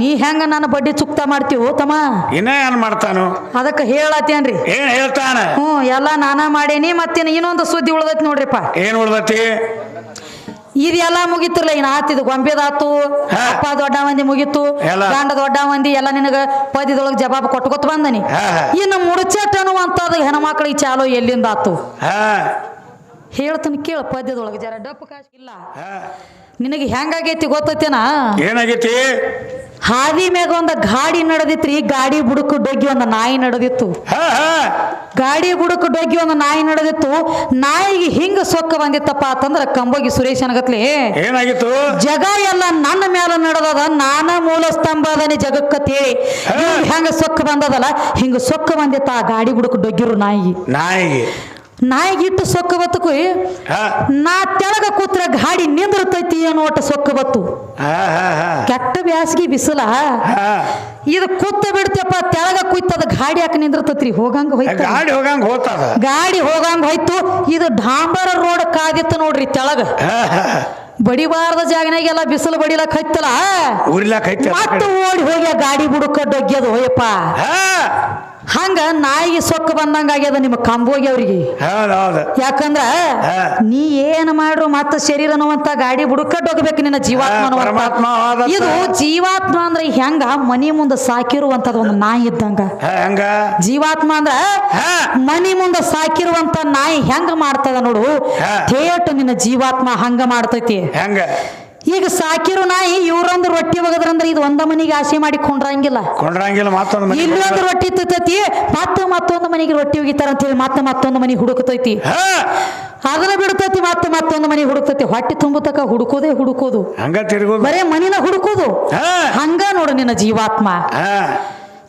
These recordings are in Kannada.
ನೀ ಹೆಂಗ ನನ್ನ ಬಡ್ಡಿ ಚುಕ್ತ ಮಾಡ್ತೀವೋ ತಮ್ಮ? ಇನ್ನ ಏನ್ ಮಾಡ್ತಾನು? ಅದಕ್ಕೆ ಹೇಳತ್ತೇನ್ರಿ ಏನ್ ಹೇಳ್ತಾನ? ಹ್ಞೂ ಎಲ್ಲ ನಾನ ಮಾಡೇನಿ ಮತ್ತೇನು ಇನ್ನೊಂದು ಸುದ್ದಿ ಉಳ್ದೈತಿ ನೋಡ್ರಿಪ್ಪ. ಏನ್ ಉಳ್ದತಿ? ಇದೆಲ್ಲ ಮುಗಿತಿರ್ಲ ಇನ್ ಆತಿದ್ ಗೊಂಬೆದಾತು. ಅಪ್ಪ ದೊಡ್ಡ ಮಂದಿ ಮುಗಿತು. ಗಂಡ ದೊಡ್ಡ ಮಂದಿ ಎಲ್ಲ ನಿನಗ ಪದ್ಯದೊಳಗೆ ಜವಾಬ್ ಕೊಟ್ಕೊತ ಬಂದನಿ. ಇನ್ನು ಮುಡಚೆಟ್ಟನು ಅನ್ನುವಂಥದ್ದು ಹೆಣ್ಮಕ್ಳಿಗೆ ಚಾಲೋ ಎಲ್ಲಿಂದ ಆತು ಹೇಳ್ತೀನಿ ಕೇಳ ಪದ್ಯದೊಳಗೆ. ಜರ ಡಪ್ಪು ಕಾಶ್ ಇಲ್ಲ. ನಿನಗೆ ಹೆಂಗಾಗೈತಿ ಗೊತ್ತೈತೇನ? ಏನಾಗೈತಿ? ಹಾದಿ ಮ್ಯಾಗ ಒಂದ ಗಾಡಿ ನಡೆದಿತ್ರಿ ಗಾಡಿ ಬುಡಕು ಡೊಗ್ಗಿ ಒಂದು ನಾಯಿ ನಡೆದಿತ್ತು. ಗಾಡಿ ಬುಡಕು ಡೊಗ್ಗಿ ಒಂದು ನಾಯಿ ನಡೆದಿತ್ತು. ನಾಯಿಗೆ ಹಿಂಗ ಸೊಕ್ಕ ಬಂದಿತ್ತಪ್ಪ ಅಂತಂದ್ರ ಕಂಬೋಗಿ ಸುರೇಶ್ ಅನಗತ್ಲಿ ಏನಾಗಿತ್ತು? ಜಗ ಎಲ್ಲ ನನ್ನ ಮೇಲೆ ನಡೆದದ ನಾನ ಮೂಲ ಸ್ತಂಭ ಅದನಿ ಜಗಕ್ಕ ತೇಳಿ. ಹೆಂಗ ಸೊಕ್ಕ ಬಂದದಲ್ಲ ಹಿಂಗ ಸೊಕ್ಕ ಬಂದಿತ್ತ ಆ ಗಾಡಿ ಬುಡಕು ಡೊಗ್ಗಿರು ನಾಯಿಗೆ. ನಾಯಿಗೆ. ನಾಯಿಗೆ ಇಟ್ಟು ಸೊಕ್ಕ ಬತ್ತಕು ನಾ ತೆಳಗ ಕೂತ್ರ ಗಾಡಿ ನಿಂದಿರ್ತೈತಿ ಏನೋ ಒಟ್ಟು ಸೊಕ್ಕ ಬತ್ತು. ಕೆಟ್ಟ ಬ್ಯಾಸಗಿ ಬಿಸಿಲ. ಇದು ಕೂತ ಬಿಡ್ತಪ್ಪ ತೆಳಗ ಕುಯ್ತದ ಗಾಡಿ ಯಾಕೆ ನಿಂದಿರ್ತೈತ್ರಿ? ಹೋಗಂಗ ಹೋಯ್ತ. ಗಾಡಿ ಹೋಗಂಗ ಹೋಗ್ತದ ಗಾಡಿ ಹೋಗಂಗ ಹೋಯ್ತು. ಇದು ಡಾಂಬರ ರೋಡ್ ಕಾದಿತ್ತು ನೋಡ್ರಿ ತೆಳಗ. ಬಡಿಬಾರದ ಜಾಗನಾಗೆಲ್ಲ ಬಿಸಿಲು ಬಡಿಲಕ್ ಹತ್ತಲ್ಲ. ಮತ್ತೆ ಓಡಿ ಹೋಗ್ಯ ಗಾಡಿ ಬುಡಕ ಡೊಗ್ಗ್ಯದು ಹೋಯಪ್ಪ. ಹಂಗ ನಾಯಿಗೆ ಸೊಕ್ಕ ಬಂದಂಗ ಆಗ್ಯದ ನಿಮ್ಮ ಕಂಬೋಗಿ ಅವ್ರಿಗೆ ಯಾಕಂದ್ರ. ನೀ ಏನ್ ಮಾಡ್ರು ಮತ್ತ ಶರೀರ ಅನ್ನುವಂತ ಗಾಡಿ ಹುಡುಕಟ್ ಹೋಗ್ಬೇಕು ನಿನ್ನ ಜೀವಾತ್ಮ. ಇದು ಜೀವಾತ್ಮ ಅಂದ್ರೆ ಹೆಂಗ ಮನಿ ಮುಂದೆ ಸಾಕಿರುವಂತದ ಒಂದು ನಾಯಿ ಇದ್ದಂಗ ಜೀವಾತ್ಮ ಅಂದ್ರ. ಮನಿ ಮುಂದೆ ಸಾಕಿರುವಂತ ನಾಯಿ ಹೆಂಗ ಮಾಡ್ತದ ನೋಡು. ಥೇಟ್ ನಿನ್ನ ಜೀವಾತ್ಮ ಹಂಗ ಮಾಡ್ತೈತಿ ಹೆಂಗ ಈಗ ಸಾಕಿರೋ ನಾಯಿ ಇವ್ರೊಂದು ರೊಟ್ಟಿ ಒಗದ್ರಂದ್ರೆ ಇದು ಒಂದ ಮನೆಗೆ ಆಸೆ ಮಾಡಿ ಕೊಂಡ್ರಂಗಿಲ್ಲ. ಕೊಂಡ್ರಂಗಿಲ್ಲ ಮತ್ತೊಂದು ಇಲ್ಲೊಂದು ಇಲ್ಲಿ ರೊಟ್ಟಿ ತಿಂತೈತಿ ಮತ್ತೆ ಮತ್ತೊಂದು ಮನೆಗೆ ರೊಟ್ಟಿ ಒಗಿತಾರ ಅಂತ ಹೇಳಿ ಮತ್ತೆ ಮತ್ತೊಂದು ಮನೆ ಹುಡುಕ್ತೈತಿ. ಅದನ್ನ ಬಿಡ್ತೈತಿ ಮತ್ತೆ ಮತ್ತೊಂದು ಮನೆ ಹುಡುಕ್ತೈತಿ. ಹೊಟ್ಟೆ ತುಂಬತಕ್ಕ ಹುಡುಕೋದೇ ಹುಡುಕೋದು. ಹಂಗ ತಿರುಗೋದು. ಬರೇ ಮನಿನ ಹುಡುಕೋದು. ಹಾ! ಹಂಗ ನೋಡು ನಿನ್ನ ಜೀವಾತ್ಮ. ಹಾ!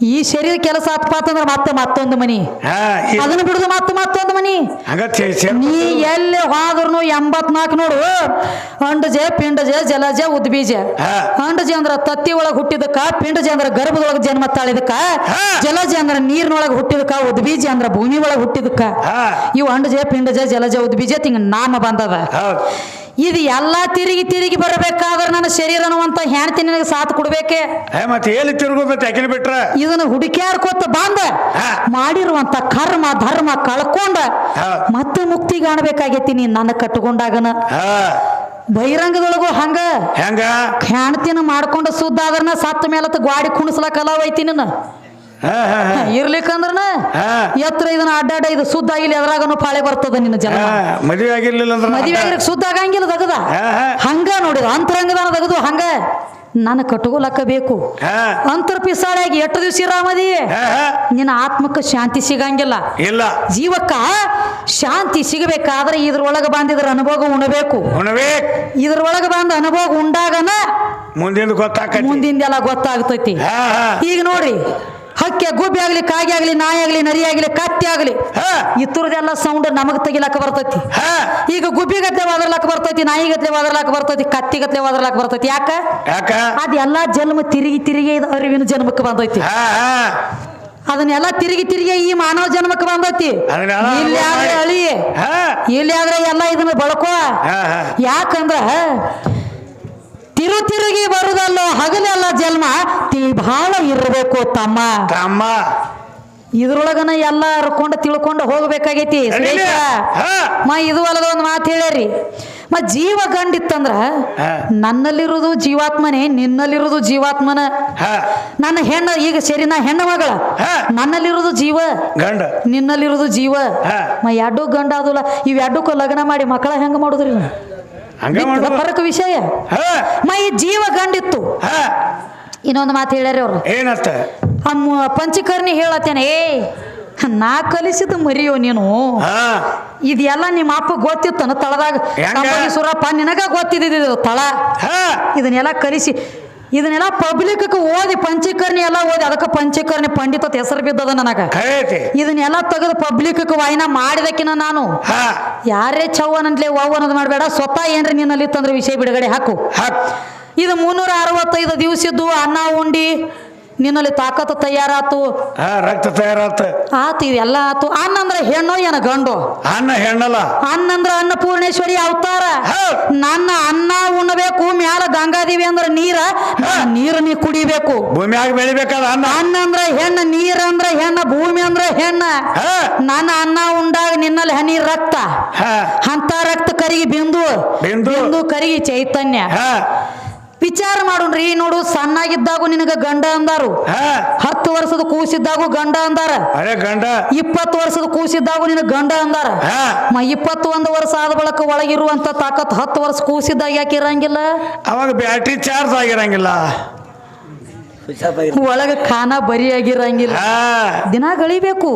ಈ ಶರೀರ ಕೆಲಸ ಆತ್ಪ ಅಂತಂದ್ರ ಮತ್ತೆ ಮತ್ತೊಂದು ಮನಿ. ಹಾ ಈ- ಅದನ್ನ ಬಿಡುದು ಮತ್ತೆ ಮತ್ತೊಂದು ಮನಿ. ಚೆ- ನೀ ಎಲ್ಲಿ ಹೋದ್ರು ಎಂಬತ್ನಾಲ್ಕು ನೋಡು. ಅಂಡಜ ಪಿಂಡಜ ಜಲಜ ಉದ್ಬೀಜ. ಹಾ. ಅಂಡಜ ಅಂದ್ರ ತತ್ತಿ ಒಳಗ ಹುಟ್ಟಿದಕ್ಕ ಪಿಂಡಜ ಅಂದ್ರ ಗರ್ಭದೊಳಗ ಜನ್ಮ ತಾಳಿದಕ್ಕ. ಹಾ. ಜಲಜ ಅಂದ್ರ ನೀರಿನೊಳಗ ಹುಟ್ಟಿದಕ್ಕ ಉದ್ಬೀಜ ಅಂದ್ರ ಭೂಮಿ ಒಳಗ ಹುಟ್ಟಿದಕ್ಕ. ಹಾ. ಇವು ಅಂಡಜ ಪಿಂಡಜ ಜಲಜ ಉದ್ಬೀಜ ತಿಂಗ ನಾಮ ಬಂದದ. ಹೌದ್. ಇದು ಎಲ್ಲಾ ತಿರುಗಿ ತಿರುಗಿ ಬರಬೇಕಾದ್ರೆ ನನ್ನ ಶರೀರ ಅನ್ನುವಂತ ಹೆಣ್ತಿ ನನಗೆ ಸಾಥ್ ಕೊಡ್ಬೇಕೆ? ಮತ್ತೆ ಎಲ್ಲಿ ತಿರುಗುದ ಅಕಿನ ಬಿಟ್ರ? ಇದನ್ನ ಹುಡುಕ್ಯಾರ್ಕೋತ ಬಂದ. ಮಾಡಿರುವಂತ ಕರ್ಮ ಧರ್ಮ ಕಳ್ಕೊಂಡ. ಮತ್ತೆ ಮುಕ್ತಿ ಕಾಣಬೇಕಾಗೈತಿ ನೀನ್ ನನ್ನ ಕಟ್ಟಕೊಂಡಾಗನ. ಹಾ. ಬಹಿರಂಗದೊಳಗು ಹಂಗ. ಹೆಂಗ? ಹೆಣ್ತಿನ ಮಾಡ್ಕೊಂಡ ಸುದ್ದಾದ್ರನ ಸತ್ತ ಮೇಲತ್ತ ಗ್ವಾಡಿ ಕುಣಿಸ್ಲಕ್ ಅಲಾವ್ ಐತಿ ನಿನ್ನ. ಇರ್ಲಿಕ್ಕಂದ್ರನ ಹಾ. ಎತ್ತರ ಇದನ್ನ ಅಡ್ಡಾಡ ಇದು ಸುದ್ದ ಆಗಿಲ್ಲ ಎದ್ರಾಗನು ಪಾಳೆ ಬರ್ತದ ನಿನ್ನ ಜನ. ಮದುವೆ ಆಗಿರ್ಲಿಲ್ಲ ಅಂದ್ರ ಮದುವೆ ಆಗಿರಕ್ ಸುದ್ದ ಆಗಂಗಿಲ್ಲ ತಗದ. ಹಂಗ ನೋಡಿದ ಅಂತರಂಗದಾನ ತಗದು ಹಂಗ ನನ್ನ ಕಟ್ಕೊಲಕ್ಕ ಬೇಕು. ಅಂತರ್ ಪಿಸಾಳಿಯಾಗಿ ಎಷ್ಟು ದಿವಸ ಇರಾಮದಿ ನಿನ್ನ ಆತ್ಮಕ್ಕೆ ಶಾಂತಿ ಸಿಗಂಗಿಲ್ಲ. ಇಲ್ಲ. ಜೀವಕ್ಕ ಶಾಂತಿ ಸಿಗಬೇಕಾದ್ರೆ ಇದ್ರೊಳಗೆ ಬಂದಿದ್ರ ಅನುಭವ ಉಣಬೇಕು. ಇದ್ರೊಳಗೆ ಬಂದ ಅನುಭವ ಉಂಡಾಗನ ಮುಂದಿನ ಗೊತ್ತಾಗ ಮುಂದಿಂದೆಲ್ಲ ಗೊತ್ತಾಗ್ತೈತಿ. ಈಗ ನೋಡ್ರಿ ಹಕ್ಕೆ ಗುಬ್ಬಿ ಆಗ್ಲಿ ಕಾಗಿ ಆಗ್ಲಿ ನಾಯಿ ಆಗ್ಲಿ ನರಿ ಆಗ್ಲಿ ಕತ್ತಿ ಆಗ್ಲಿ ಹಾ. ಇತರದೆಲ್ಲ ಸೌಂಡ್ ನಮಗ್ ತೆಗಿಲಕ್ಕ ಬರ್ತೈತಿ. ಹಾ. ಈಗ ಗುಬ್ಬಿ ಗತ್ಲೆ ವಾದರ್ಲಾಕ ಬರ್ತೈತಿ ನಾಯಿ ಗತ್ಲೆ ವಾದರ್ಲಾಕ ಬರ್ತೈತಿ ಕತ್ತಿ ಗತ್ಲೆ ವಾದರ್ಲಾಕ ಬರ್ತೈತಿ ಯಾಕ? ಅದೆಲ್ಲ ಜನ್ಮ ತಿರುಗಿ ತಿರುಗಿ ಇದು ಅರಿವಿನ ಜನ್ಮಕ್ಕೆ ಬಂದೈತಿ. ಅದನ್ನೆಲ್ಲ ತಿರುಗಿ ತಿರುಗಿ ಈ ಮಾನವ ಜನ್ಮಕ್ಕೆ ಬಂದೈತಿ. ಇಲ್ಲಿ ಆದ್ರೆ ಅಳಿ ಹಾ. ಇಲ್ಲಿ ಆದ್ರೆ ಎಲ್ಲ ಇದನ್ನ ಬಳಕೋ ಯಾಕಂದ್ರ ತಿರು ತಿರುಗಿ ಬರುದಲ್ಲೋ ಹಗಲೆಲ್ಲ ಜನ್ಮ ತಿ ಬಹಳ ಇರಬೇಕು ತಮ್ಮ. ತಮ್ಮ. ಇದ್ರೊಳಗನ ಎಲ್ಲ ಅರ್ಕೊಂಡು ತಿಳ್ಕೊಂಡು ಹೋಗ್ಬೇಕಾಗೈತಿ ಮಾ ಇದು ಅಲ್ಲದ ಒಂದು ಮಾತು ಹೇಳ್ಯಾರಿ. ಮ ಜೀವ ಗಂಡಿತ್ತಂದ್ರ ಹಾ. ನನ್ನಲ್ಲಿರುವುದು ಜೀವಾತ್ಮನೇ ನಿನ್ನಲ್ಲಿರುವುದು ಜೀವಾತ್ಮನ. ನನ್ನ ಹೆಣ್ಣ ಈಗ ಸರಿ ನಾ ಹೆಣ್ಣ ಮಗಳ. ನನ್ನಲ್ಲಿರೋದು ಜೀವ ಗಂಡ. ನಿನ್ನಲ್ಲಿರುವುದು ಜೀವ. ಮ ಎರಡು ಗಂಡ ಅದಲ್ಲ ಇವೆರಡಕ್ಕೂ ಲಗ್ನ ಮಾಡಿ ಮಕ್ಕಳ ಹೆಂಗ ಮಾಡುದ್ರಿ ಮಾಡು ವಿಷಯ. ಮೈ ಜೀವ ಗಂಡಿತ್ತು. ಹಾ. ಇನ್ನೊಂದು ಮಾತು ಹೇಳ್ಯಾರ ಅವ್ರು ಏನತ್ತ ಅಮ್ಮ ಪಂಚಕರ್ಣಿ ಹೇಳತ್ತೇನೆ ಏ ನಾ ಕಲಿಸಿದ ಮರಿಯೋ ನೀನು? ಇದೆಲ್ಲ ನಿಮ್ಮ ಅಪ್ಪ ಗೊತ್ತಿತ್ತನ ತಳದಾಗ? ಸುರಪ್ಪ ನಿನಗ ಗೊತ್ತಿದ್ದು ತಳ. ಹಾ. ಇದನ್ನೆಲ್ಲ ಕಲಿಸಿ. ಇದನ್ನೆಲ್ಲ ಪಬ್ಲಿಕ್ ಓದಿ ಪಂಚೀಕರಣಿ ಎಲ್ಲ ಓದಿ ಅದಕ್ಕೆ ಪಂಚೀಕರಣಿ ಪಂಡಿತ ಹೆಸರು ಬಿದ್ದದ ನನಗ. ಇದನ್ನೆಲ್ಲ ತೆಗೆದು ಪಬ್ಲಿಕ್ ವಾಯಿನ ಮಾಡಿದಕ್ಕಿನ ನಾನು. ಯಾರೇ ಅವ್ವ ಅನ್ನೋದು ಮಾಡಬೇಡ ಸ್ವತಃ ಏನ್ರಿ ನಿನ್ನಲ್ಲಿ ತಂದ್ರೆ ವಿಷಯ ಬಿಡುಗಡೆ ಹಾಕು. ಹಾಕ್. ಇದು ಮುನ್ನೂರ ಅರವತ್ತೈದು ದಿವಸದ್ದು ಅನ್ನ ಉಂಡಿ ನಿನ್ನಲ್ಲಿ ತಾಕತ್ತು ತಯಾರಾತು. ಹಾ ರಕ್ತ ತಯಾರಾತ. ಆತು ಇವೆಲ್ಲ ಆತು. ಅನ್ನ ಅಂದ್ರೆ ಹೆಣ್ಣು ಏನ ಗಂಡು? ಅನ್ನ ಹೆಣ್ಣಲ್ಲ. ಅನ್ನ ಅಂದ್ರ ಅನ್ನಪೂರ್ಣೇಶ್ವರಿ ಅವತಾರ. ನನ್ನ ಅನ್ನ ಉಣ್ಣಬೇಕು ಮ್ಯಾಲ ಗಂಗಾದೇವಿ ಅಂದ್ರ ನೀರ ನೀರು ನೀ ಕುಡಿಬೇಕು. ಭೂಮಿಯಾಗ ಬೆಳಿಬೇಕಾದ ಅನ್ನ ಅನ್ನ ಅಂದ್ರ ಹೆಣ್ಣ ನೀರ ಅಂದ್ರ ಹೆಣ್ಣ ಭೂಮಿ ಅಂದ್ರ ಹೆಣ್ಣ. ನನ್ನ ಅನ್ನ ಉಂಡಾಗ ನಿನ್ನಲ್ಲಿ ಹನಿ ರಕ್ತ. ಹಾ. ಅಂತ ರಕ್ತ ಕರಿಗೆ ಬಿಂದು. ಬಿಂದು. ಕರಿಗಿ ಕರಿಗೆ ಚೈತನ್ಯ. ಹಾ. ವಿಚಾರ ಮಾಡೋಣ್ರಿ ನೋಡು ಸಣ್ಣಾಗಿದ್ದಾಗೂ ನಿನಗ ಗಂಡ ಅಂದಾರು. ಹಾ. ಹತ್ತು ವರ್ಷದ ಕೂಸಿದ್ದಾಗೂ ಗಂಡ ಅಂದಾರ. ಅರೆ ಗಂಡ. ಇಪ್ಪತ್ತು ವರ್ಷದ ಕೂಸಿದ್ದಾಗೂ ನಿನಗ ಗಂಡ ಅಂದಾರ. ಇಪ್ಪತ್ತು ಒಂದು ವರ್ಷ ಆದ ಬಳಕ ಒಳಗಿರುವಂತ ತಾಕತ್ ಹತ್ತು ವರ್ಷ ಕೂಸಿದ್ದಾಗ ಯಾಕೆ ಇರಂಗಿಲ್ಲ? ಅವಾಗ ಬ್ಯಾಟ್ರಿ ಚಾರ್ಜ್ ಆಗಿರಂಗಿಲ್ಲ. ಒಳಗ ಖಾನ ಬರಿಯಾಗಿರಂಗಿಲ್ಲ ಆಗಿರಂಗಿಲ್ಲ. ದಿನ ಗಳಿಬೇಕು.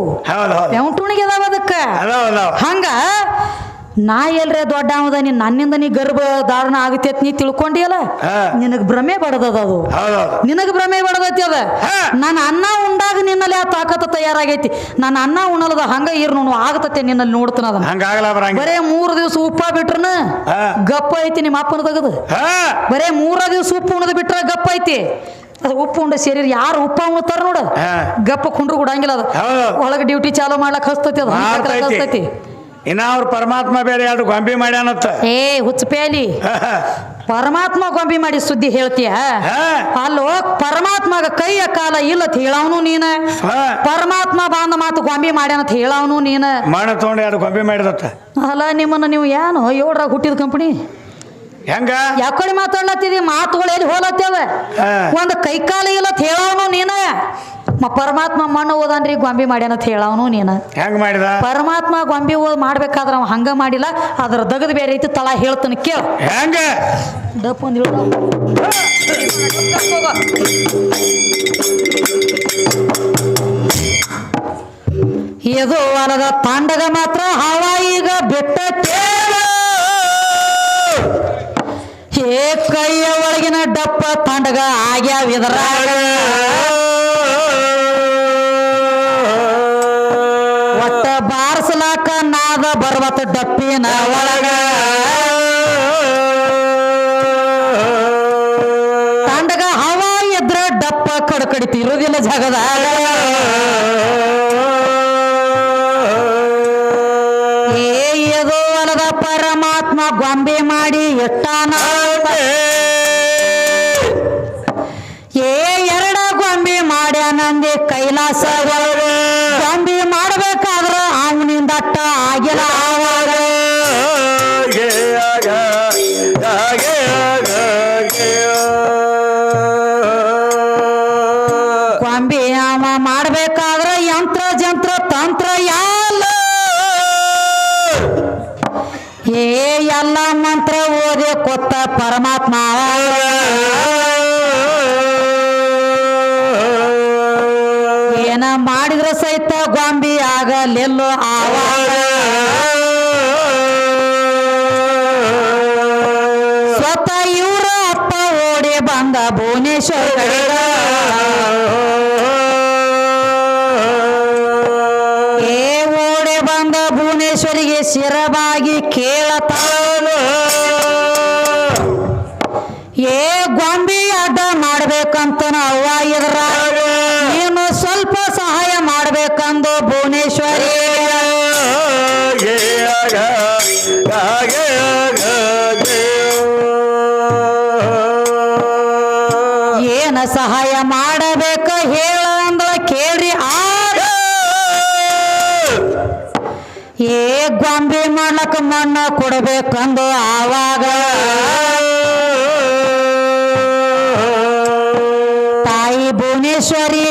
ಅದಕ್ಕ? ಹಂಗ? ನಾ ಎಲ್ರೆ ದೊಡ್ಡ ಅವದ ನೀ ನನ್ನಿಂದ ನೀ ಗರ್ಭ ಧಾರಣ ಆಗುತ್ತೆ ಅಂತ ನೀ ತಿಳ್ಕೊಂಡಿಯಲ್ಲ. ನಿನಗ್ ಭ್ರಮೆ ಬಡದದ ಅದು. ನಿನಗ್ ಭ್ರಮೆ ಬಡದೈತಿ ಅದ. ನನ್ನ ನಾನು ಅನ್ನ ಉಂಡಾಗ ನಿನ್ನಲ್ಲಿ ಆ ತಾಕತ್ತ ತಯಾರಾಗೈತಿ. ನಾನು ಅನ್ನ ಉಣಲದ ಹಂಗ ಇರ್ ನೋಡು ಆಗತತ್ತೆ ನಿನ್ನಲ್ಲಿ ನೋಡ್ತಾನ ಅದನ್ನ. ಬರೇ ಮೂರು ದಿವಸ ಉಪ್ಪ ಬಿಟ್ರನ ಗಪ್ಪ ಐತಿ ನಿಮ್ಮ ಅಪ್ಪನ ತೆಗದು. ಬರೇ ಮೂರ ದಿವಸ ಉಪ್ಪು ಉಣದ್ ಬಿಟ್ರ ಗಪ್ಪ ಐತಿ. ಅದು ಉಪ್ಪು ಉಂಡ ಸೇರಿ ಯಾರು ಉಪ್ಪ ಉಣ್ತಾರ ನೋಡ. ಗಪ್ಪ ಕುಂಡ್ರು ಕೊಡಂಗಿಲ್ಲ ಅದು. ಒಳಗೆ ಡ್ಯೂಟಿ ಚಾಲೂ ಮಾಡ್ಲಕ್ ಹಸ್ತೈತಿ ಅದು. ಹಸ್ತೈತಿ. ಇನ್ನ ಅವ್ರ ಪರಮಾತ್ಮ ಬೇರೆ ಎರಡು ಗೊಂಬಿ ಮಾಡ್ಯಾನತ್ತ ಏ ಹುಚ್ಚಪೇಲಿ. ಪರಮಾತ್ಮ ಗೊಂಬಿ ಮಾಡಿ ಸುದ್ದಿ ಹೇಳ್ತೀಯ. ಅಲ್ಲೋ ಪರಮಾತ್ಮಗ ಕೈಯ ಕಾಲ ಇಲ್ಲತ್ ಹೇಳವನು ನೀನ. ಪರಮಾತ್ಮ ಬಾಂಧ ಮಾತು ಗೊಂಬಿ ಮಾಡ್ಯಾನತ್ ಹೇಳವನು ನೀನ? ಮಾಡ ತೊಗೊಂಡು ಎರಡು ಗೊಂಬಿ ಮಾಡಿದತ್ತ. ಅಲ್ಲ ನಿಮ್ಮನ್ನ ನೀವು ಏನು ಏಳ್ರಾಗ ಹುಟ್ಟಿದ ಕಂಪನಿ ಹೆಂಗ? ಯಾಕಡೆ ಮಾತಾಡ್ಲತ್ತಿದಿ? ಮಾತುಗಳು ಎಲ್ಲಿ ಹೋಲತ್ತೇವ. ಒಂದು ಕೈಕಾಲ ಇಲ್ಲತ್ ಹೇಳವನು ನೀನ? ಪರಮಾತ್ಮ ಮಣ್ಣು ಓದನ್ರಿ ಗೊಂಬಿ ಅಂತ ಹೇಳವನು ನೀನು. ಹೆಂಗ್ ಮಾಡಿದ? ಪರಮಾತ್ಮ ಗೊಂಬೆ ಓದ್ ಮಾಡ್ಬೇಕಾದ್ರ ಅವ ಹಂಗ ಮಾಡಿಲ್ಲ ಅದ್ರ ದಗದ್ ಬೇರೆ ಐತಿ ತಳ ಹೇಳ್ತಾನೆ ಕೇಳ. ಹೆಂಗ? ಡಪ್ ಒಂದ್. ಇದು ಹೊಲದ ತಾಂಡಗ ಮಾತ್ರ ಹವ ಈಗ ಬಿಟ್ಟ ಏ ಕೈಯ ಒಳಗಿನ ಡಪ್ಪ ತಾಂಡಗ ಆಗ್ಯಾವ ಇದ್ರಾಗ. ಬಾರಿಸಲಾಕ ದಪ್ಪಿನ ಡಪ್ಪಿನ ಒಳಗ ಆಗಲೆಲ್ಲೋ ಆವಾಗ ಸ್ವತಃ ಇವರ ಅಪ್ಪ ಓಡಿ ಬಂದ ಭುವನೇಶ್ವರ ಏನ ಸಹಾಯ ಮಾಡಬೇಕ ಹೇಳ ಅಂದ್ರ ಕೇಳ್ರಿ ಆಗ ಏ ಗೊಂಬೆ ಮಾಡ್ಲಕ್ಕ ಮಣ್ಣ ಕೊಡ್ಬೇಕಂದು ಆವಾಗ. ತಾಯಿ ಭುವನೇಶ್ವರಿ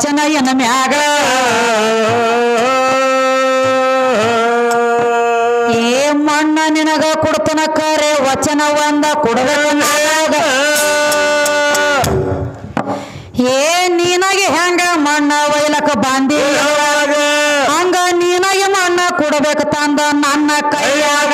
ವಚನ ಎನ್ನ ಮ್ಯಾಗ. ಏ ಮಣ್ಣ ನಿನಗ ಕೊಡ್ತನ ಕರೆ, ವಚನ ಒಂದ ನನಗ ಏ, ನೀನಾಗೆ ಹೆಂಗ ಮಣ್ಣ ಒಯ್ಲಕ ಬಂದಿ ಹಂಗ ನೀನಾಗೆ ಮಣ್ಣ ಕೊಡ್ಬೇಕು ತಂದ ನನ್ನ ಕೈಯಾಗ.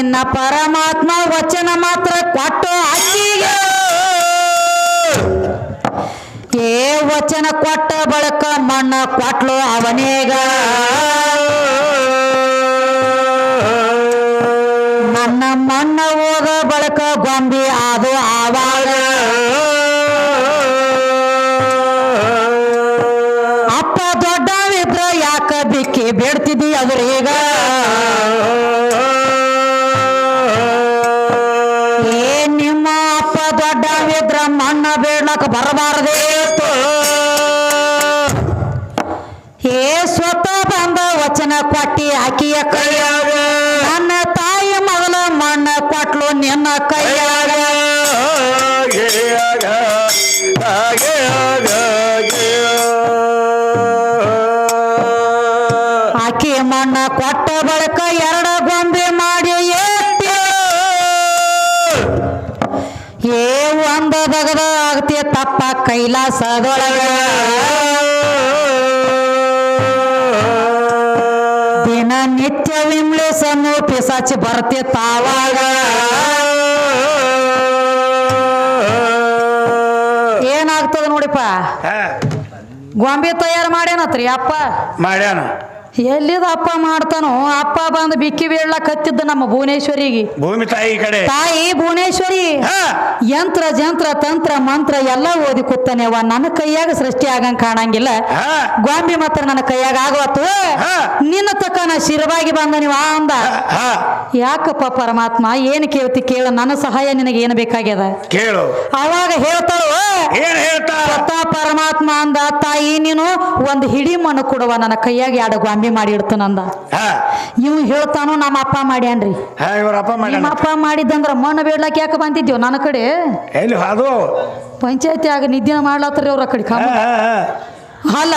ನಿನ್ನ ಪರಮಾತ್ಮ ವಚನ ಮಾತ್ರ ಕೊಟ್ಟು ಅಕ್ಕಿಗೆ. ಏ ವಚನ ಕೊಟ್ಟ ಬಳಕ ಮಣ್ಣ ಕೊಟ್ಲು ಅವನೇಗ. ನನ್ನ ಮಣ್ಣ ಹೋಗ ಬಳಕ ಗೊಂಬಿ ಅದು ಆವಾಗ. ಅಪ್ಪ ದೊಡ್ಡವಿದ್ರ ಯಾಕ ಬಿಕ್ಕಿ ಬೇಡ್ತಿದ್ದಿ ಅದ್ರ ಈಗ ನಿನ್ನ ಕೈಯಾಗ? ಆಕೆ ಮಣ್ಣ ಕೊಟ್ಟ ಬಳಕ ಎರಡ ಗೊಂಬೆ ಮಾಡಿ ಏ ಒಂದ ಬಗದ ಆಗ್ತಿ ತಪ್ಪ ಕೈಲಾಸದೊಳಗ. ದಿನ ನಿತ್ಯ ವಿಮ್ಲೇಸನ್ನು ಪಿಸಾಚಿ ಬರ್ತಿ ತಾವಾಗ ನೋಡಿಪ್ಪ ಗೊಂಬೆ ತಯಾರು ಮಾಡ್ಯಾನತ್ರಿ ಅಪ್ಪ ಮಾಡ್ಯಾನ. ಎಲ್ಲಿದ ಅಪ್ಪ ಮಾಡ್ತಾನೋ? ಅಪ್ಪ ಬಂದು ಬಿಕ್ಕಿ ಬೀಳ್ಲಕ್ ಹತ್ತಿದ್ದ ನಮ್ಮ ಭುವನೇಶ್ವರಿಗೆ. ಭೂಮಿ ತಾಯಿ ಕಡೆ. ತಾಯಿ ಭುವನೇಶ್ವರಿ. ಯಂತ್ರ ಜಂತ್ರ ತಂತ್ರ ಮಂತ್ರ ಎಲ್ಲ ಓದಿ ಕೂತಾನೆವ ನನ್ನ ಕೈಯಾಗ ಸೃಷ್ಟಿ ಆಗಂಗ್ ಕಾಣಂಗಿಲ್ಲ. ಗೊಂಬೆ ಮಾತ್ರ ನನ್ನ ಕೈಯಾಗ ಆಗವತ್ತು. ಹಾ. ನಿನ್ನ ತಕ್ಕ ನಾ ಶಿರವಾಗಿ ಬಂದ ನೀವು ಅಂದ. ಯಾಕಪ್ಪ ಪರಮಾತ್ಮ ಏನ್ ಕೇಳ್ತಿ ಕೇಳ. ನನ್ನ ಸಹಾಯ ನಿನಗೆ ಏನು ಬೇಕಾಗ್ಯದ? ಕೇಳು. ಅವಾಗ ಹೇಳ್ತಾಳು ಪರಮಾತ್ಮ ಅಂದ ತಾಯಿ ನೀನು ಒಂದು ಹಿಡಿ ಮಣ್ಣು ಕೊಡುವ. ನನ್ನ ಕೈಯಾಗ ಎರಡು ಗೊಂಬೆ ಮಾಡಿ ಇಡ್ತಾನಂದ ಇವ್ ಹೇಳ್ತಾನೋ ನಮ್ಮ ಅಪ್ಪ ಮಾಡ್ಯಾನ್ರಿ ಹಾ ಇವ್ರ ಅಪ್ಪ ನಿಮ್ಮ ಅಪ್ಪ ಮಾಡಿದ್ದಂದ್ರ ಮಣ್ಣು ಬೇಡ್ಲಾಕ ಯಾಕೆ ಬಂದಿದ್ದೀವಿ ನನ್ನ ಕಡೆ? ಎಲ್ಲಿ ಅದು? ಪಂಚಾಯತಿ ಆಗ ನಿದ್ದಿನ ಮಾಡ್ಲಾತ್ರಿ ಅವ್ರ ಕಡೆ. ಅಲ್ಲ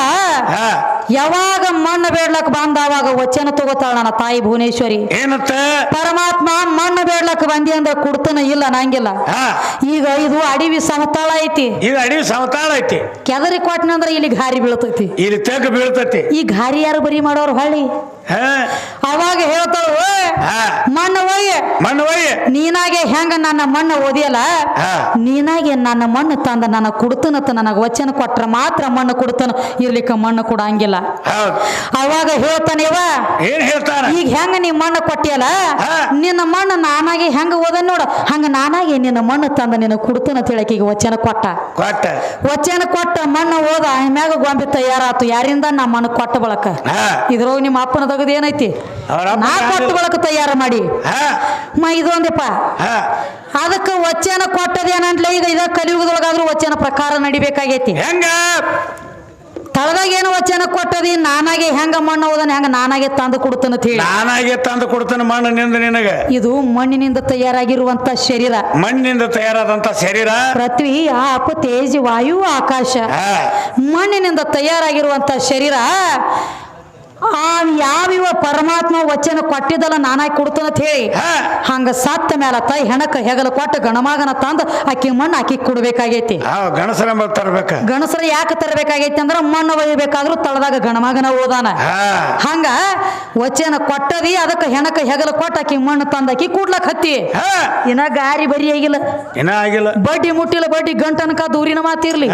ಯಾವಾಗ ಮಣ್ಣು ಬೇಡ್ಲಕ್ ಬಂದ ಅವಾಗ ವಚನ ತಗೋತಾಳ ನನ್ನ ತಾಯಿ ಭುವನೇಶ್ವರಿ. ಏನತ್ತ ಪರಮಾತ್ಮ ಮಣ್ಣು ಬೇಡ್ಲಕ್ ಬಂದಿ ಅಂದ್ರೆ ಕುಡ್ತನ ಇಲ್ಲ ನಂಗಿಲ್ಲ. ಈಗ ಇದು ಅಡಿವಿ ಸಮತಾಳ ಐತಿ. ಈಗ ಅಡಿವಿ ಸಮತಾಳ ಐತಿ. ಕೆದರಿ ಕೊಟ್ಟನಂದ್ರ ಇಲ್ಲಿ ಘಾರಿ ಬೀಳ್ತೈತಿ. ಇಲ್ಲಿ ತೆಗ್ ಬೀಳ್ತೈತಿ. ಈ ಘಾರಿ ಯಾರು ಬರಿ ಮಾಡೋರು ಹೊಳ್ಳಿ? ಅವಾಗ ಹೇಳ್ತಾವ ಮಣ್ಣು ಒಯ್ಯ. ಮಣ್ಣು ಒಯ್ಯ. ನೀನಾಗೆ ಹೆಂಗ ನನ್ನ ಮಣ್ಣು ಓದಿಯಲ್ಲ ನೀನಾಗೆ ನನ್ನ ಮಣ್ಣು ತಂದ ನನ್ನ ಕುಡ್ತನತ್ತ ನನಗೆ ವಚನ ಕೊಟ್ರ ಮಾತ್ರ ಮಣ್ಣು ಕುಡ್ತನ. ಇರ್ಲಿಕ್ಕ ಮಣ್ಣು ಕೊಡಂಗಿಲ್ಲ. ಅವಾಗ ಹೇಳ್ತಾನೇವ ಏನ್ ಹೇಳ್ತಾನ? ಈಗ ಹೆಂಗ ನೀ ಮಣ್ಣು ಕೊಟ್ಟಿಯಲ್ಲ? ನಿನ್ನ ಮಣ್ಣು ನಾನಾಗೆ ಹೆಂಗ ಓದ ನೋಡು. ಹಂಗ ನಾನಾಗೆ ನಿನ್ನ ಮಣ್ಣು ತಂದ ನಿನ್ನ ಕೊಡ್ತನ ತಿಳಕೀಗ ವಚನ ಕೊಟ್ಟ. ಕೊಟ್ಟ. ವಚನ ಕೊಟ್ಟ ಮಣ್ಣು ಓದ ಮ್ಯಾಗ ಗೊಂಬೆ ತಯಾರಾತು. ಯಾರಿಂದ ನಾ ಮಣ್ಣು ಕೊಟ್ಟ ಬಳಕ? ಇದ್ರೊಳಗ ನಿಮ್ಮ ಅಪ್ಪನ ತಗದ ಏನೈತಿ? ನಾ ಕೊಟ್ಟ ಯಾರು? ತಯಾರು ಮಾಡಿ. ಮ ಇದೊಂದಪ್ಪ. ಅದಕ್ಕೆ ವಚನ ಕೊಟ್ಟದೇನಂದ್ಲೆ ಈಗ ಇದ ಕಲಿಯುಗದೊಳಗಾದ್ರೂ ವಚನ ಪ್ರಕಾರ ನಡಿಬೇಕಾಗೈತಿ. ಹೆಂಗ? ತಳದಾಗ ಏನು ವಚನ ಕೊಟ್ಟದಿ? ನಾನಾಗೆ ಹೆಂಗ ಮಣ್ಣು ಹೋದನ ಹೆಂಗ ನಾನಾಗೆ ತಂದು ಕೊಡ್ತಾನ ಹೇಳಿ. ನಾನಾಗೆ ತಂದು ಕೊಡ್ತಾನೆ ಮಣ್ಣು ನಿಂದ ನಿನಗ? ಇದು ಮಣ್ಣಿನಿಂದ ತಯಾರಾಗಿರುವಂತ ಶರೀರ. ಮಣ್ಣಿನಿಂದ ತಯಾರಾದಂತ ಶರೀರ? ಪೃಥ್ವಿ ಆಪ ತೇಜ್ ವಾಯು ಆಕಾಶ. ಮಣ್ಣಿನಿಂದ ತಯಾರಾಗಿರುವಂತ ಶರೀರ. ಆ ಯಾವಿವ ಪರಮಾತ್ಮ ವಚನ ಕೊಟ್ಟಿದ್ದಲ್ಲ ನಾನಾಗಿ ಕೊಡ್ತಾನ ಅಂತ ಹೇಳಿ. ಹಂಗ ಸತ್ತ ಮೇಲೆ ತಾಯಿ ಹೆಣಕ ಹೆಗಲ ಕೊಟ್ಟ ಗಣಮಗನ ತಂದು ಆಕಿ ಮಣ್ಣು ಆಕಿ ಕೊಡ್ಬೇಕಾಗೈತಿ. ಗಣಸರ ತರ್ಬೇಕ. ಗಣಸರ ಯಾಕೆ ತರಬೇಕಾಗೈತಿ ಅಂದ್ರ ಮಣ್ಣು ಒಯ್ಯಬೇಕಾದ್ರೂ ತಳದಾಗ ಗಣಮಗನ ಓದಾನ. ಹಂಗ ವಚನ ಕೊಟ್ಟದಿ ಅದಕ್ಕೆ ಹೆಣಕ ಹೆಗಲ ಕೊಟ್ಟ ಆಕಿ ಮಣ್ಣು ತಂದ ಆಕಿ ಕೂಡ್ಲಕ್ ಹತ್ತಿ. ಇನ್ನ ಗಾರಿ ಬರಿ ಆಗಿಲ್ಲ. ಇನ್ನ ಆಗಿಲ್ಲ. ಬಡ್ಡಿ ಮುಟ್ಟಿಲ್ಲ ಬಡ್ಡಿ ಗಂಟನಕ ದೂರಿನ ಮಾತಿರ್ಲಿ.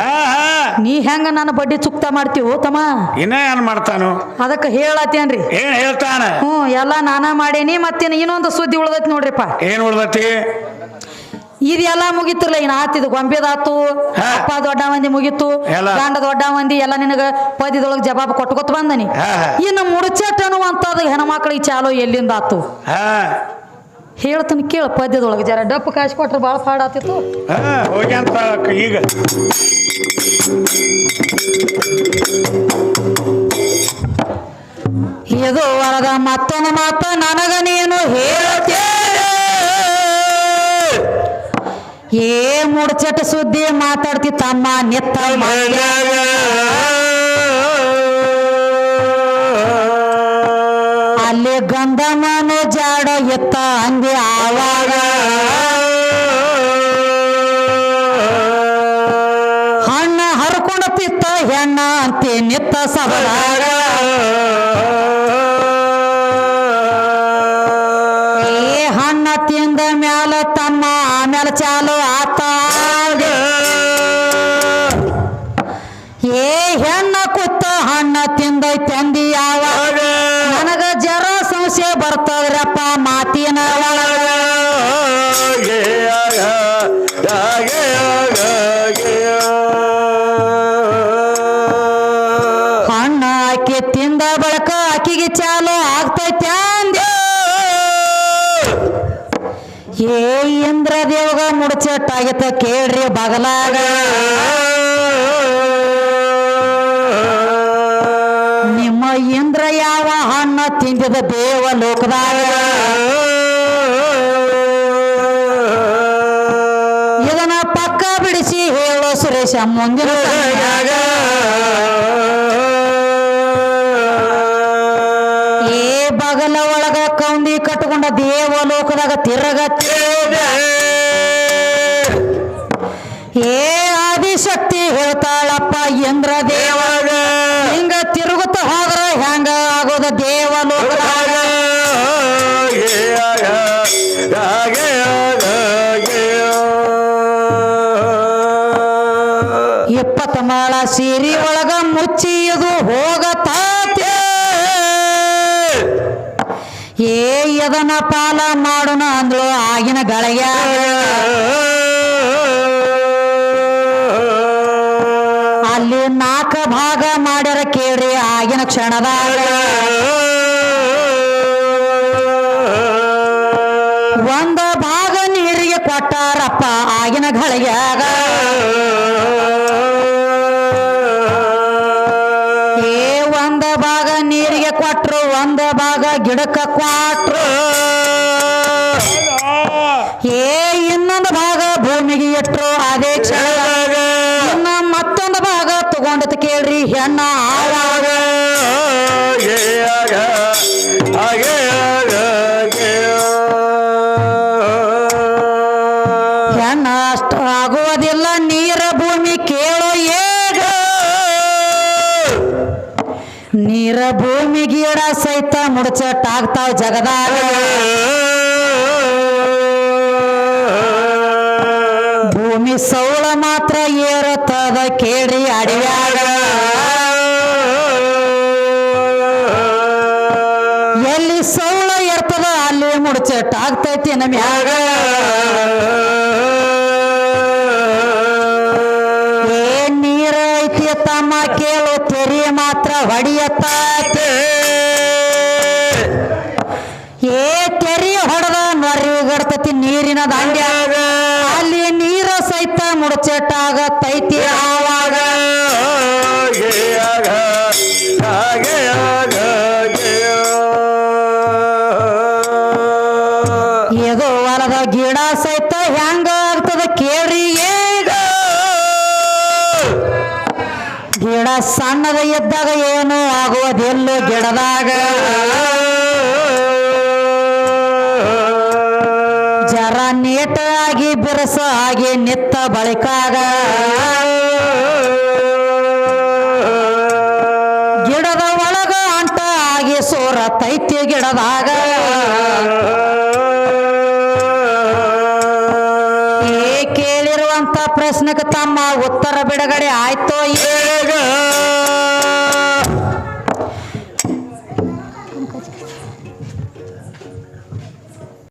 ನೀ ಹೆಂಗ ನಾನು ಬಡ್ಡಿ ಚುಕ್ತಾ ಮಾಡ್ತೀವೋ ತಮ್ಮ? ಇನ್ನ ಏನ್ ಮಾಡ್ತಾನು? ಅದಕ್ಕೆ ಹೇಳತ್ತೇನ್ರಿ? ಏನ್ ಹೇಳ್ತಾನ? ಹ್ಮ್ ಎಲ್ಲ ನಾನ ಮಾಡೇನಿ ಮತ್ತೇನು ಇನ್ನೊಂದು ಸುದ್ದಿ ಉಳ್ದೈತಿ ನೋಡ್ರಿಪ್ಪ. ಏನ್ ಉಳ್ದತಿ? ಇದೆಲ್ಲ ಮುಗಿತಿರ್ಲ ಇನ್ ಆತಿದ್ ಗೊಂಬೆದಾತು. ಅಪ್ಪ ದೊಡ್ಡ ಮಂದಿ ಮುಗಿತು. ಗಂಡ ದೊಡ್ಡ ಮಂದಿ ಎಲ್ಲ ನಿನಗ ಪದ್ಯದೊಳಗೆ ಜವಾಬ್ ಕೊಟ್ಕೊತ ಬಂದನಿ. ಇನ್ನು ಮುಡ್ಚಟ್ ಅನ್ನುವಂಥದ್ದು ಹೆಣ್ಮಕ್ಳಿಗೆ ಚಾಲೋ ಎಲ್ಲಿಂದ ಆತು? ಹೇಳ್ತೀನಿ ಕೇಳ ಪದ್ಯದೊಳಗೆ ಜರ ಡಪ್ಪು ಕಾಶ್ ಕೊಟ್ರೆ ಭಾಳ ಪಾಡಾತಿತ್ತು ಹಾ ಹೋಗ್ಯಾಂತ ಈಗ. ಇದು ವರದ ಮತ್ತೊಂದು ಮಾತ ನನಗ ನೀನು ಹೇಳ್ತೇನೆ ಏ ಮುಡ್ಚಟ ಸುದ್ದಿ ಮಾತಾಡ್ತಿ ತಮ್ಮ ನಿತ್ತ ಅಲ್ಲಿ ಗಂಧಮನು ಜಾಡ ಎತ್ತ ಅಂದಿ ಆವಾಗ ಹಣ್ಣ ಹರ್ಕೊಂಡ ತಿತ್ತ ಹೆಣ್ಣ ಅಂತಿ ನಿತ್ತ ಸಬಲಾಗ ಆಮೇಲೆ ಚಾಲು ಏ ಇಂದ್ರ ದೇವಗ ಮುಡ್ಚೆಟ್ಟಾಗಿತ್ತ ಕೇಳ್ರಿ ಬಗಲಾಗ. ನಿಮ್ಮ ಇಂದ್ರ ಯಾವ ಹಣ್ಣ ತಿಂದಿದ ದೇವ ಲೋಕದಾಗ? ಇದನ್ನ ಪಕ್ಕ ಬಿಡಿಸಿ ಹೇಳೋ ಸುರೇಶ ಮುಂದಿನ ಏ ಬಗಲ ಒಳಗ ಕೌಂದಿ ಕಟ್ಕೊಂಡ ದೇವ ಲೋಕದಾಗ ತಿರಗ ಏ ಆದಿಶಕ್ತಿ ಹೇಳ್ತಾಳಪ್ಪ ಇಂದ್ರ ದೇವ. ಹಿಂಗ ತಿರುಗುತ್ತ ಹೋದ್ರ ಹೆಂಗ ಆಗೋದ ದೇವನು ಇಪ್ಪತ್ತ ಮಾಳ ಸೀರಿ ಒಳಗ ಮುಚ್ಚಿಯದು ಹೋಗತಾತೆ. ಏ ಎದನ ಪಾಲ ಮಾಡೋಣ ಅಂದ್ಳು ಆಗಿನ ಗಳಿಗ್ಯಾಗ ಭಾಗ ಮಾಡ್ಯಾರ ಕೇಳ್ರಿ ಆಗಿನ ಕ್ಷಣದಾಗ. ಒಂದ ಭಾಗ ನೀರಿಗೆ ಕೊಟ್ಟಾರಪ್ಪ ಆಗಿನ ಗಳಿಗ್ಯಾಗ ಏ, ಒಂದ ಭಾಗ ನೀರಿಗೆ ಕೊಟ್ರು, ಒಂದ ಭಾಗ ಗಿಡಕ್ಕ ಕೊಟ್ರು ಏ ಇನ್ನೊಂದು ಭಾಗ ಭೂಮಿಗೆ ಇಟ್ರು ಅದೇ ಕ್ಷಣದಾಗ ಇನ್ನ ಮತ್ತೊಂದು ಭಾಗ ಹೆಣ್ಣ ಅಷ್ಟು ಆಗುವುದಿಲ್ಲ ನೀರ ಭೂಮಿ ಕೇಳೋ ಏಗ. ನೀರ ಭೂಮಿ ಗಿಡ ಸಹಿತ ಮುಡ್ಚಟ್ಟಾಗ್ತಾವ ಜಗದಾಗ. ಭೂಮಿ ಸೌಳ ಮಾತ್ರ ಏರುತ್ತದ ಕೇಳ್ರಿ ಅಡಿಯಾಗ. ನಮ್ಯಾಗ ಏ ನೀರ ಐತಿ ತಮ್ಮ ಕೇಳು, ತೆರಿ ಮಾತ್ರ ಹೊಡಿಯತ್ತ ಏ ತೆರಿ ಹೊಡೆದ ನರಿಗಡ್ತತಿ ನೀರಿನ ದಾಂಡ್ಯಾಗ. ಅಲ್ಲಿ ನೀರ ಸಹಿತ ಮುಡ್ಚೆಟ್ಟಾಗತೈತಿ. ಸಣ್ಣದ ಇದ್ದಾಗ ಏನು ಆಗುವುದಿಲ್ಲ ಗಿಡದಾಗ. ಜರ ನೀಟಾಗಿ ಬಿರಸ ಆಗಿ ನಿತ್ತ ಬಳಿಕಾಗ. ಗಿಡದ ಒಳಗ ಅಂಟ ಆಗಿ ಸೋರ ತೈತಿ ಗಿಡದಾಗ. ಕೇಳಿರುವಂತ ಪ್ರಶ್ನೆಗೆ ತಮ್ಮ ಉತ್ತರ ಬಿಡುಗಡೆ ಆಯ್ತೋ ಈಗ